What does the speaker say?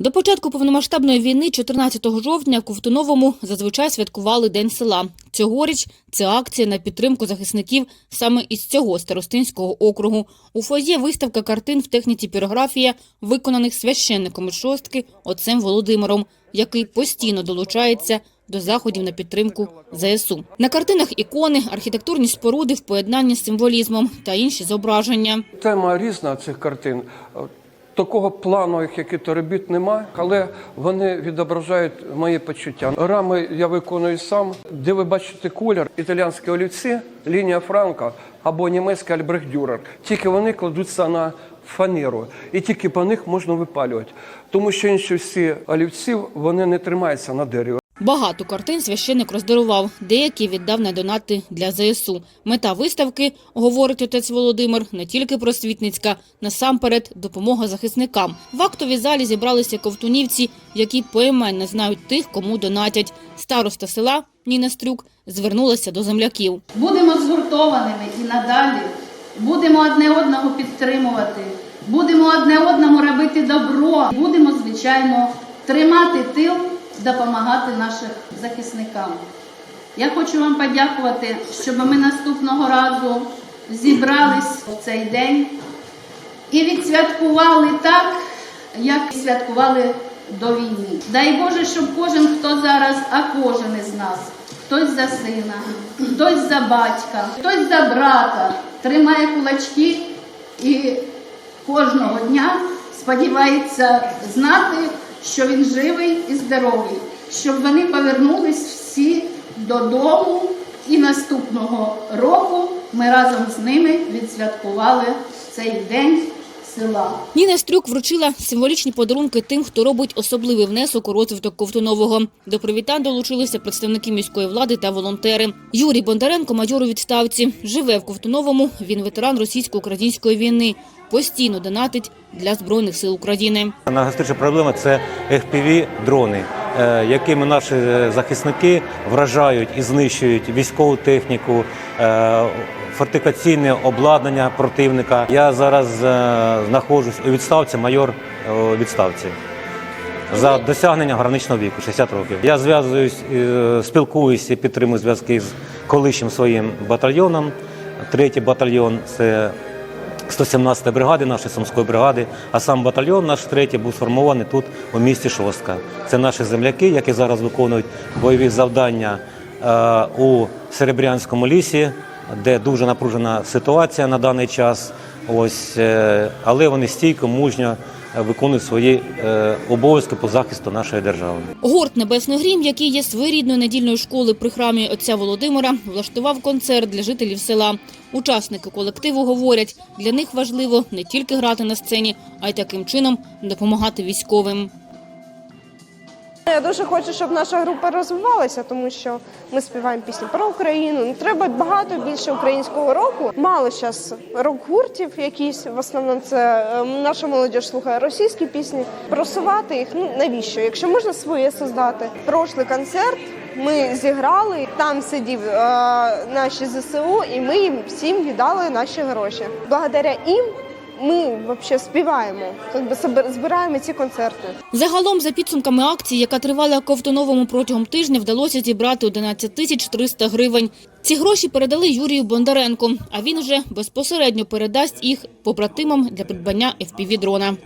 До початку повномасштабної війни, 14 жовтня, Ковтуновому зазвичай святкували День села. Цьогоріч це акція на підтримку захисників саме із цього старостинського округу. У фоє виставка картин в техніці пірографія, виконаних священником шостки отцем Володимиром, який постійно долучається до заходів на підтримку ЗСУ. На картинах ікони, архітектурні споруди в поєднанні з символізмом та інші зображення. Тема різна цих картин. Такого плану, як то робіт нема, але вони відображають мої почуття. Рами я виконую сам, де ви бачите колір, італіянські олівці, лінія Франка або німецький альбрехдюрер. Тільки вони кладуться на фанеру, і тільки по них можна випалювати. Тому що інші всі олівці вони не тримаються на дереві. Багато картин священник роздарував, деякі віддав на донати для ЗСУ. Мета виставки, говорить отець Володимир, не тільки просвітницька, насамперед допомога захисникам. В актовій залі зібралися ковтунівці, які поіменно знають тих, кому донатять. Староста села Ніна Стрюк звернулася до земляків. Будемо згуртованими і надалі. Будемо одне одного підтримувати. Будемо одне одному робити добро. Будемо, звичайно, тримати тил, допомагати нашим захисникам. Я хочу вам подякувати, щоб ми наступного разу зібрались в цей день і відсвяткували так, як святкували до війни. Дай Боже, щоб кожен, хто зараз, а кожен із нас, хтось за сина, хтось за батька, хтось за брата, тримає кулачки і кожного дня сподівається знати, що він живий і здоровий, щоб вони повернулись всі додому, і наступного року ми разом з ними відсвяткували цей день села. Ніна Стрюк вручила символічні подарунки тим, хто робить особливий внесок у розвиток Ковтунового. До привітань долучилися представники міської влади та волонтери. Юрій Бондаренко, майор у відставці, живе в Ковтуновому. Він ветеран російсько-української війни. Постійно донатить для збройних сил України. Найгостріша проблема це fpv дрони, якими наші е, захисники вражають і знищують військову техніку, е, фортифікаційне обладнання противника. Я зараз е, знаходжусь у відставці, майор е, у відставці. За досягнення граничного віку 60 років. Я зв'язуюсь, е, спілкуюся і підтримую зв'язки з колишнім своїм батальйоном. Третій батальйон це 117 бригади, нашої Сумської бригади, а сам батальйон наш третій був сформований тут у місті Шостка. Це наші земляки, які зараз виконують бойові завдання е, у Серебрянському лісі, де дуже напружена ситуація на даний час. Ось, е, але вони стійко, мужньо виконують свої е, обов'язки по захисту нашої держави. Гурт Небесний Грім, який є своєрідною недільною школи при храмі отця Володимира, влаштував концерт для жителів села. Учасники колективу говорять, для них важливо не тільки грати на сцені, а й таким чином допомагати військовим. Я дуже хочу, щоб наша група розвивалася, тому що ми співаємо пісні про Україну. Ну, Треба багато більше українського року. Мало зараз рок-гуртів, якісь в основному це е, наша молодь слухає російські пісні. Просувати їх ну навіщо? Якщо можна своє создати. Прошлий концерт ми зіграли. Там сидів е, наші ЗСУ, і ми їм всім віддали наші гроші. Благодаря їм ми вообще співаємо, якби збираємо ці концерти. Загалом, за підсумками акції, яка тривала ковтоновому протягом тижня, вдалося зібрати 11 тисяч 300 гривень. Ці гроші передали Юрію Бондаренку, а він уже безпосередньо передасть їх побратимам для придбання FPV-дрона.